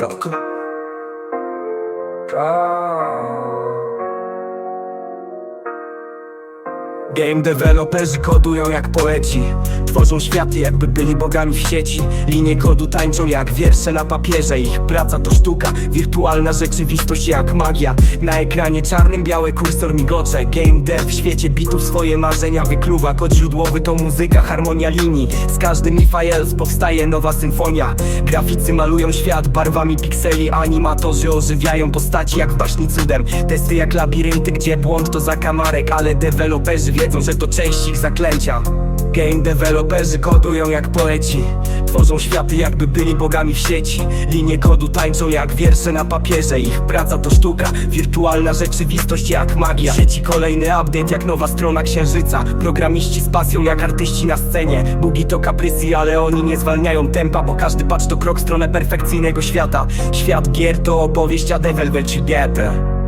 Welcome. Come. Game developerzy kodują jak poeci. Tworzą światy jakby byli bogami w sieci. Linie kodu tańczą jak wiersze na papierze. Ich praca to sztuka, wirtualna rzeczywistość jak magia. Na ekranie czarnym biały kursor migocze. Game dev w świecie bitów swoje marzenia wykluwa. Kod źródłowy to muzyka, harmonia linii. Z każdym Mifaels powstaje nowa symfonia. Graficy malują świat barwami pikseli. Animatorzy ożywiają postaci jak w baśni cudem. Testy jak labirynty, gdzie błąd to zakamarek Ale deweloperzy wiedzą, że to część ich zaklęcia. Game deweloperzy kodują jak poeci. Tworzą światy jakby byli bogami w sieci. Linie kodu tańczą jak wiersze na papierze. Ich praca to sztuka, wirtualna rzeczywistość jak magia. Sieci kolejny update jak nowa strona księżyca. Programiści z pasją jak artyści na scenie. Bugi to kaprysy, ale oni nie zwalniają tempa Bo każdy patch to krok w stronę perfekcyjnego świata. Świat gier to opowieść, a deweloperzy getę